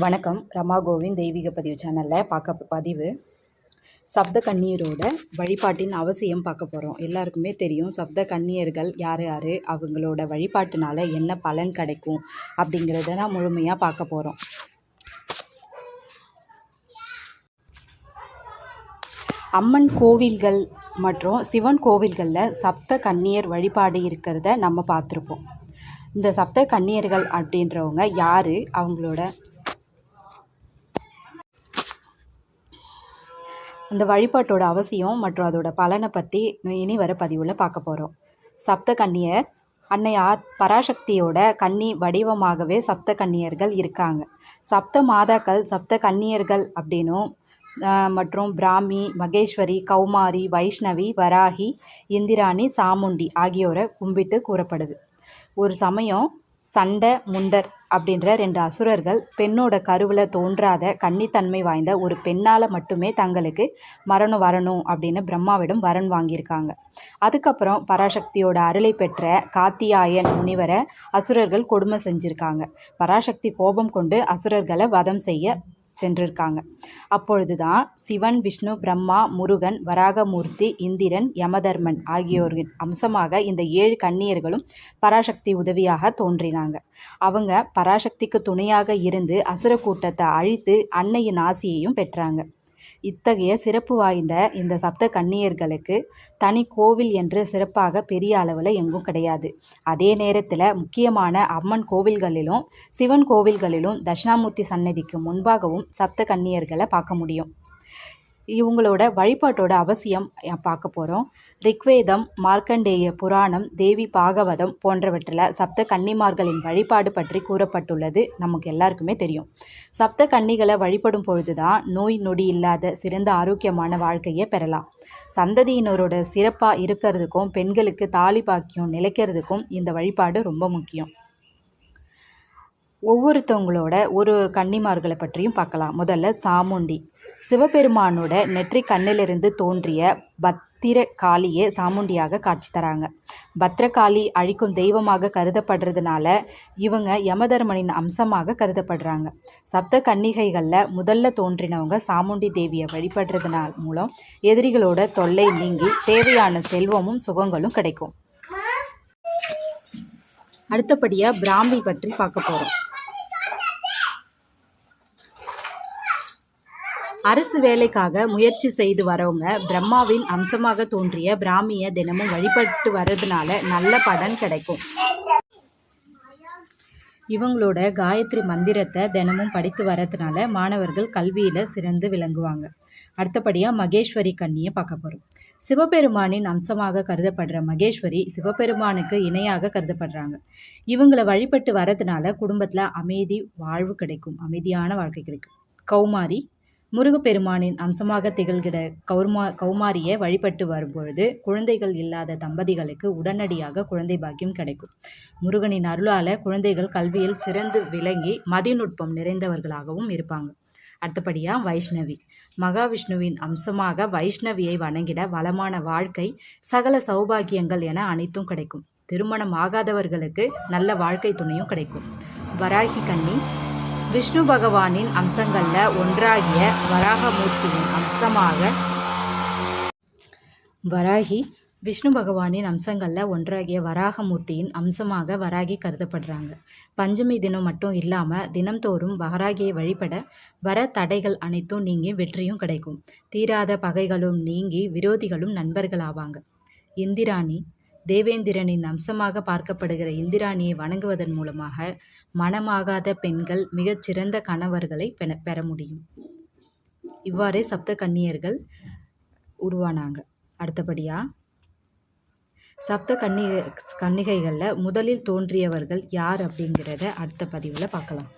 வணக்கம். ரமா கோவிந்த் தெய்வீக பதிவு சேனலில் பார்க்க பதிவு. சப்த கண்ணீரோட வழிபாட்டின் அவசியம் பார்க்க போகிறோம் எல்லாருக்குமே தெரியும் சப்த கண்ணீர்கள் யார் யார் அவங்களோட வழிபாட்டினால என்ன பலன் கிடைக்கும் அப்படிங்கிறத நான் முழுமையாக பார்க்க போகிறோம் அம்மன் கோவில்கள் மற்றும் சிவன் கோவில்களில் சப்த கன்னியர் வழிபாடு இருக்கிறத நம்ம பார்த்துருப்போம். இந்த சப்த கன்னியர்கள் அப்படின்றவங்க யார் அவங்களோட அந்த வழிபாட்டோட அவசியம் மற்றும் அதோட பலனை பற்றி இனி வர பதிவில் பார்க்க போகிறோம் சப்த கன்னியர் அன்னையார் பராசக்தியோட கன்னி வடிவமாகவே சப்த கன்னியர்கள் இருக்காங்க. சப்த மாதாக்கள் சப்த கன்னியர்கள் அப்படின்னும் மற்றும் பிராமி மகேஸ்வரி கௌமாரி வைஷ்ணவி வராகி இந்திராணி சாமுண்டி ஆகியோரை கும்பிட்டு கூறப்படுது. ஒரு சமயம் சண்டை முண்டர் அப்படின்ற ரெண்டு அசுரர்கள் பெண்ணோட கருவில் தோன்றாத கன்னித்தன்மை வாய்ந்த ஒரு பெண்ணால் மட்டுமே தங்களுக்கு மரணம் வரணும் அப்படின்னு பிரம்மாவிடம் வரன் வாங்கியிருக்காங்க. அதுக்கப்புறம் பராசக்தியோட அருளை பெற்ற காத்தியாயன் முனிவரை அசுரர்கள் கொடுமை செஞ்சுருக்காங்க. பராசக்தி கோபம் கொண்டு அசுரர்களை வதம் செய்ய சென்றிருக்காங்க. அப்பொழுது தான் சிவன் விஷ்ணு பிரம்மா முருகன் வராகமூர்த்தி இந்திரன் யமதர்மன் ஆகியோரின் அம்சமாக இந்த ஏழு கன்னியர்களும் பராசக்தி உதவியாக தோன்றினாங்க. அவங்க பராசக்திக்கு துணையாக இருந்து அசுர கூட்டத்தை அழித்து அன்னையின் ஆசியையும் பெற்றாங்க. இத்தகைய சிறப்பு வாய்ந்த இந்த சப்த கன்னியர்களுக்கு தனி கோவில் என்று சிறப்பாக பெரிய அளவில் எங்கும் கிடையாது. அதே நேரத்தில் முக்கியமான அம்மன் கோவில்களிலும் சிவன் கோவில்களிலும் தட்சிணாமூர்த்தி சன்னதிக்கு முன்பாகவும் சப்த கன்னியர்களை பார்க்க முடியும். இவங்களோட வழிபாட்டோட அவசியம் பார்க்க போகிறோம் ரிக்வேதம் மார்க்கண்டேய புராணம் தேவி பாகவதம் போன்றவற்றில் சப்த கன்னிமார்களின் வழிபாடு பற்றி கூறப்பட்டுள்ளது. நமக்கு எல்லாருக்குமே தெரியும். சப்த கன்னிகளை வழிபடும் பொழுது தான் நோய் நொடி இல்லாத சிறந்த ஆரோக்கியமான வாழ்க்கையை பெறலாம். சந்ததியினரோட சிறப்பாக இருக்கிறதுக்கும் பெண்களுக்கு தாலி பாக்கியம் நிலைக்கிறதுக்கும் இந்த வழிபாடு ரொம்ப முக்கியம். ஒவ்வொருத்தவங்களோட ஒரு கன்னிமார்களை பற்றியும் பார்க்கலாம். முதல்ல சாமுண்டி. சிவபெருமானோட நெற்றி கண்ணிலிருந்து தோன்றிய பத்திர காளியே சாமுண்டியாக காட்சி தராங்க. பத்ரகாளி அழிக்கும் தெய்வமாக கருதப்படுறதுனால இவங்க யமதர்மனின் அம்சமாக கருதப்படுறாங்க. சப்த கன்னிகைகளில் முதல்ல தோன்றினவங்க சாமுண்டி தேவியை வழிபடுறதுனால மூலம் எதிரிகளோட தொல்லை நீங்கி தேவையான செல்வமும் சுகங்களும் கிடைக்கும். அடுத்தபடியாக பிராமி பற்றி பார்க்க போகிறோம் அரசு வேலைக்காக முயற்சி செய்து வரவங்க பிரம்மாவின் அம்சமாக தோன்றிய பிராமியை தினமும் வழிபட்டு வர்றதுனால நல்ல பலன் கிடைக்கும். இவங்களோட காயத்ரி மந்திரத்தை தினமும் படித்து வர்றதுனால மாணவர்கள் கல்வியில் சிறந்து விளங்குவாங்க. அடுத்தபடியாக மகேஸ்வரி கண்ணியை பார்க்க போகிறோம் சிவபெருமானின் அம்சமாக கருதப்படுற மகேஸ்வரி சிவபெருமானுக்கு இணையாக கருதப்படுறாங்க. இவங்களை வழிபட்டு வர்றதுனால குடும்பத்தில் அமைதி வாழ்வு கிடைக்கும். அமைதியான வாழ்க்கை கிடைக்கும். கௌமாரி முருகப்பெருமானின் அம்சமாக திகழ்கிற கௌர்மா கௌமாரியை வழிபட்டு வரும்பொழுது குழந்தைகள் இல்லாத தம்பதிகளுக்கு உடனடியாக குழந்தை பாக்கியம் கிடைக்கும். முருகனின் அருளால் குழந்தைகள் கல்வியில் சிறந்து விளங்கி மதிநுட்பம் நிறைந்தவர்களாகவும் இருப்பாங்க. அடுத்தபடியாக வைஷ்ணவி. மகாவிஷ்ணுவின் அம்சமாக வைஷ்ணவியை வணங்கிட வளமான வாழ்க்கை சகல சௌபாகியங்கள் என அனைத்தும் கிடைக்கும். திருமணம் ஆகாதவர்களுக்கு நல்ல வாழ்க்கை துணையும் கிடைக்கும். வராகி கன்னி. விஷ்ணு பகவானின் அம்சங்களில் ஒன்றாகிய வராகமூர்த்தியின் அம்சமாக வராகி விஷ்ணு பகவானின் அம்சங்களில் ஒன்றாகிய வராகமூர்த்தியின் அம்சமாக வராகி கருதப்படுறாங்க. பஞ்சமி தினம் மட்டும் இல்லாமல் தினம்தோறும் வராகியை வழிபட வர தடைகள் அனைத்தும் நீங்கி வெற்றியும் கிடைக்கும். தீராத பகைகளும் நீங்கி விரோதிகளும் நண்பர்களாவாங்க. இந்திராணி தேவேந்திரனின் அம்சமாக பார்க்கப்படுகிற இந்திராணியை வணங்குவதன் மூலமாக மனமாகாத பெண்கள் மிகச்சிறந்த கணவர்களை பெற பெற முடியும். இவ்வாறே சப்த கன்னியர்கள் உருவானாங்க. அடுத்தபடியாக சப்த கன்னிக கன்னிகைகளில் முதலில் தோன்றியவர்கள் யார் அப்படிங்கிறத அடுத்த பதிவில் பார்க்கலாம்.